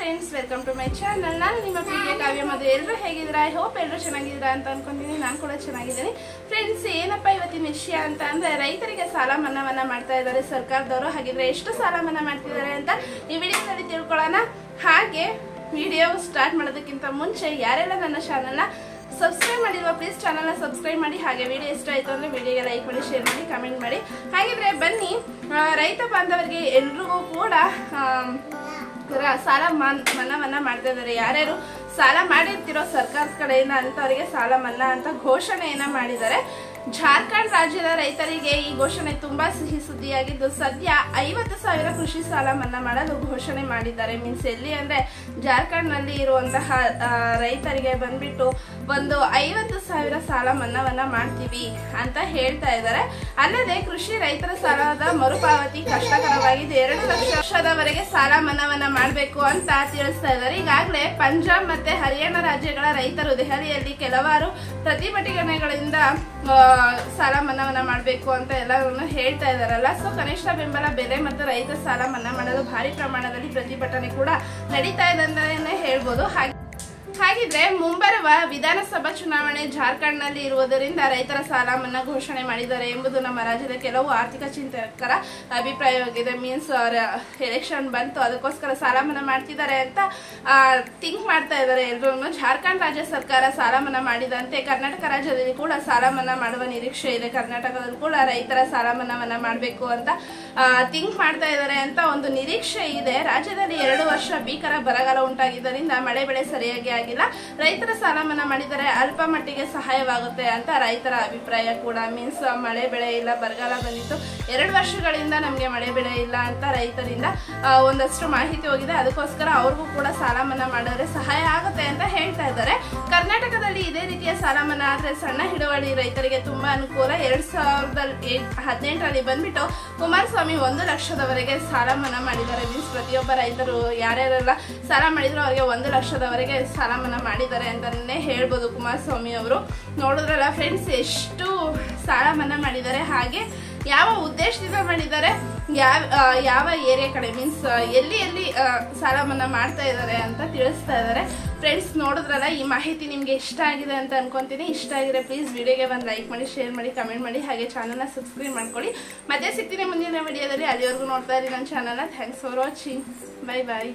Friends welcome to my channel ನಾನು ನಿಮ್ಮ ಪ್ರೀತಿಯ ಕಾವ್ಯ ಮದುವೆ ಎಲ್ಲರೂ ಹೇಗಿದ್ದೀರಾ? ಐ ಹೋಪ್ ಎಲ್ಲರೂ ಚೆನ್ನಾಗಿದ್ದೀರಾ ಅಂತ ಅನ್ಕೊಂತೀನಿ ನಾನು ಕೂಡ ಚೆನ್ನಾಗಿದ್ದೀನಿ. ಫ್ರೆಂಡ್ಸ್ ಏನಪ್ಪ ಇವತ್ತಿನ ವಿಷಯ ಅಂತ ಅಂದ್ರೆ, ರೈತರಿಗೆ ಸಾಲ ಮನ್ನಾವನ್ನ ಮಾಡ್ತಾ ಇದ್ದಾರೆ ಸರ್ಕಾರದವರು. ಹಾಗಿದ್ರೆ ಎಷ್ಟು ಸಾಲ ಮನ್ನಾ ಮಾಡ್ತಿದ್ದಾರೆ ಅಂತ ಈ ವಿಡಿಯೋದಲ್ಲಿ ತಿಳ್ಕೊಳ್ಳೋಣ. ಹಾಗೆ ವಿಡಿಯೋ ಸ್ಟಾರ್ಟ್ ಮಾಡೋದಕ್ಕಿಂತ ಮುಂಚೆ ಯಾರೆಲ್ಲ ನನ್ನ ಚಾನಲ್ನ ಸಬ್ಸ್ಕ್ರೈಬ್ ಮಾಡಿರುವ ಪ್ಲೀಸ್ ಚಾನಲ್ನ ಸಬ್ಸ್ಕ್ರೈಬ್ ಮಾಡಿ. ಹಾಗೆ ವಿಡಿಯೋ ಇಷ್ಟ ಆಯ್ತು ಅಂದರೆ ವಿಡಿಯೋಗೆ ಲೈಕ್ ಮಾಡಿ ಶೇರ್ ಮಾಡಿ ಕಮೆಂಟ್ ಮಾಡಿ. ಹಾಗಿದ್ರೆ ಬನ್ನಿ ರೈತ ಬಾಂಧವರಿಗೆ ಎಲ್ರಿಗೂ ಕೂಡ ಸಾಲ ಮನ್ನಾ ಮನ್ನಾವನ್ನ ಮಾಡ್ತಾ ಇದ್ದಾರೆ ಯಾರ್ಯಾರು ಸಾಲ ಮಾಡಿರ್ತಿರೋ ಸರ್ಕಾರದ ಕಡೆಯಿಂದ ಅಂತವರಿಗೆ ಸಾಲ ಮನ್ನಾ ಅಂತ ಘೋಷಣೆಯನ್ನ ಮಾಡಿದ್ದಾರೆ. ಜಾರ್ಖಂಡ್ ರಾಜ್ಯದ ರೈತರಿಗೆ ಈ ಘೋಷಣೆ ತುಂಬಾ ಸಿಹಿ ಸುದ್ದಿಯಾಗಿದ್ದು, ಸದ್ಯ ಐವತ್ತು ಸಾವಿರ ಕೃಷಿ ಸಾಲ ಮನ್ನಾ ಮಾಡಲು ಘೋಷಣೆ ಮಾಡಿದ್ದಾರೆ. ಮೀನ್ಸ್ ಎಲ್ಲಿ ಅಂದ್ರೆ ಜಾರ್ಖಂಡ್ನಲ್ಲಿ ಇರುವಂತಹ ರೈತರಿಗೆ ಬಂದ್ಬಿಟ್ಟು ಒಂದು ಐವತ್ತು ಸಾವಿರ ಸಾಲ ಮನ್ನಾವನ್ನ ಮಾಡ್ತೀವಿ ಅಂತ ಹೇಳ್ತಾ ಇದ್ದಾರೆ. ಅಲ್ಲದೆ ಕೃಷಿ ರೈತರ ಸಾಲದ ಮರುಪಾವತಿ ಕಷ್ಟಕರವಾಗಿದ್ದು, ಎರಡು ಲಕ್ಷ ವರ್ಷದವರೆಗೆ ಸಾಲ ಮನ್ನಾವನ್ನ ಮಾಡಬೇಕು ಅಂತ ತಿಳಿಸ್ತಾ ಇದ್ದಾರೆ. ಈಗಾಗಲೇ ಪಂಜಾಬ್ ಮತ್ತೆ ಹರಿಯಾಣ ರಾಜ್ಯಗಳ ರೈತರು ದೆಹಲಿಯಲ್ಲಿ ಕೆಲವಾರು ಪ್ರತಿಭಟನೆಗಳಿಂದ ಸಾಲ ಮನ್ನಾವನ್ನ ಮಾಡಬೇಕು ಅಂತ ಎಲ್ಲರೂ ಹೇಳ್ತಾ ಇದ್ದಾರಲ್ಲ ಸೊ ಕನಿಷ್ಠ ಬೆಂಬಲ ಬೆಲೆ ಮತ್ತು ರೈತ ಸಾಲ ಮನ್ನಾ ಮಾಡಲು ಭಾರಿ ಪ್ರಮಾಣದಲ್ಲಿ ಪ್ರತಿಭಟನೆ ಕೂಡ ನಡೀತಾ ಇದೆ ಅಂತ ಹೇಳ್ಬೋದು. ಹಾಗೆ ಹಾಗಿದ್ರೆ ಮುಂಬರುವ ವಿಧಾನಸಭಾ ಚುನಾವಣೆ ಜಾರ್ಖಂಡ್ನಲ್ಲಿ ಇರುವುದರಿಂದ ರೈತರ ಸಾಲ ಮನ್ನಾ ಘೋಷಣೆ ಮಾಡಿದ್ದಾರೆ ಎಂಬುದು ನಮ್ಮ ರಾಜ್ಯದ ಕೆಲವು ಆರ್ಥಿಕ ಚಿಂತಕರ ಅಭಿಪ್ರಾಯವಾಗಿದೆ ಮೀನ್ಸ್ ಎಲೆಕ್ಷನ್ ಬಂತು, ಅದಕ್ಕೋಸ್ಕರ ಸಾಲ ಮನ್ನಾ ಮಾಡ್ತಿದ್ದಾರೆ ಅಂತ ಥಿಂಕ್ ಮಾಡ್ತಾ ಇದ್ದಾರೆ ಎಲ್ಲರೂ ಜಾರ್ಖಂಡ್ ರಾಜ್ಯ ಸರ್ಕಾರ ಸಾಲ ಮನ್ನಾ ಮಾಡಿದಂತೆ ಕರ್ನಾಟಕ ರಾಜ್ಯದಲ್ಲಿ ಕೂಡ ಸಾಲ ಮನ್ನಾ ಮಾಡುವ ನಿರೀಕ್ಷೆ ಇದೆ. ಕರ್ನಾಟಕದಲ್ಲಿ ಕೂಡ ರೈತರ ಸಾಲ ಮನ್ನಾವನ್ನ ಮಾಡಬೇಕು ಅಂತ ಥಿಂಕ್ ಮಾಡ್ತಾ ಇದ್ದಾರೆ ಅಂತ ಒಂದು ನಿರೀಕ್ಷೆ ಇದೆ. ರಾಜ್ಯದಲ್ಲಿ ಎರಡು ವರ್ಷ ಭೀಕರ ಬರಗಾಲ ಉಂಟಾಗಿದ್ದರಿಂದ ಮಳೆ ಬೆಳೆ ಸರಿಯಾಗಿ ಆಗಿಲ್ಲ. ರೈತರ ಸಾಲ ಮನ್ನಾ ಮಾಡಿದರೆ ಅಲ್ಪ ಮಟ್ಟಿಗೆ ಸಹಾಯವಾಗುತ್ತೆ ಅಂತ ರೈತರ ಅಭಿಪ್ರಾಯ ಕೂಡ. ಮೀನ್ಸ್ ಮಳೆ ಬೆಳೆ ಇಲ್ಲ, ಬರಗಾಲ ಬಂದಿತ್ತು. ಎರಡು ವರ್ಷಗಳಿಂದ ನಮಗೆ ಮಳೆ ಬೆಳೆ ಇಲ್ಲ ಅಂತ ರೈತರಿಂದ ಒಂದಷ್ಟು ಮಾಹಿತಿ ಹೋಗಿದೆ. ಅದಕ್ಕೋಸ್ಕರ ಅವ್ರಿಗೂ ಕೂಡ ಸಾಲ ಮನ್ನಾ ಮಾಡಿದ್ರೆ ಸಹಾಯ ಆಗುತ್ತೆ ಅಂತ ಹೇಳ್ತಾ ಇದ್ದಾರೆ. ಕರ್ನಾಟಕದಲ್ಲಿ ಇದೇ ರೀತಿಯ ಸಾಲ ಮನ್ನಾ ಆದರೆ ಸಣ್ಣ ಹಿಡುವಳಿ ರೈತರಿಗೆ ತುಂಬ ಅನುಕೂಲ. ಎರಡು ಸಾವಿರದ ಹದಿನೆಂಟರಲ್ಲಿ ಬಂದ್ಬಿಟ್ಟು ಕುಮಾರಸ್ವಾಮಿ ಒಂದು ಲಕ್ಷದವರೆಗೆ ಸಾಲ ಮನ್ನಾ ಮಾಡಿದ್ದಾರೆ. ಮೀನ್ಸ್ ಪ್ರತಿಯೊಬ್ಬ ರೈತರು ಯಾರ್ಯಾರೆಲ್ಲ ಸಾಲ ಮಾಡಿದ್ರು ಅವರಿಗೆ ಒಂದು ಲಕ್ಷದವರೆಗೆ ಸಾಲ ಮಾಡಿದ್ದಾರೆ ಅಂತಲೇ ಹೇಳ್ಬೋದು ಕುಮಾರಸ್ವಾಮಿ ಅವರು. ನೋಡಿದ್ರಲ್ಲ ಫ್ರೆಂಡ್ಸ್ ಎಷ್ಟು ಸಾಲ ಮನ್ನಾ ಮಾಡಿದ್ದಾರೆ. ಹಾಗೆ ಯಾವ ಉದ್ದೇಶದಿಂದ ಮಾಡಿದ್ದಾರೆ? ಯಾವ ಯಾವ ಏರಿಯಾ ಕಡೆ? ಮೀನ್ಸ್ ಎಲ್ಲಿ ಎಲ್ಲಿ ಸಾಲ ಮನ್ನಾ ಮಾಡ್ತಾ ಇದ್ದಾರೆ ಅಂತ ತಿಳಿಸ್ತಾ ಇದ್ದಾರೆ. ಫ್ರೆಂಡ್ಸ್ ನೋಡಿದ್ರಲ್ಲ, ಈ ಮಾಹಿತಿ ನಿಮಗೆ ಇಷ್ಟ ಆಗಿದೆ ಅಂತ ಅನ್ಕೊತೀನಿ. ಇಷ್ಟ ಆಗಿದ್ರೆ ಪ್ಲೀಸ್ ವಿಡಿಯೋಗೆ ಒಂದು ಲೈಕ್ ಮಾಡಿ ಶೇರ್ ಮಾಡಿ ಕಮೆಂಟ್ ಮಾಡಿ. ಹಾಗೆ ಚಾನಲ್ನ ಸಬ್ಸ್ಕ್ರೈಬ್ ಮಾಡ್ಕೊಳ್ಳಿ. ಮತ್ತೆ ಸಿಗ್ತೀನಿ ಮುಂದಿನ ವಿಡಿಯೋದಲ್ಲಿ ಅಲ್ಲಿವರೆಗೂ ನೋಡ್ತಾ ಇರಿ ನನ್ನ ಚಾನಲ್ನ thanks for watching bye bye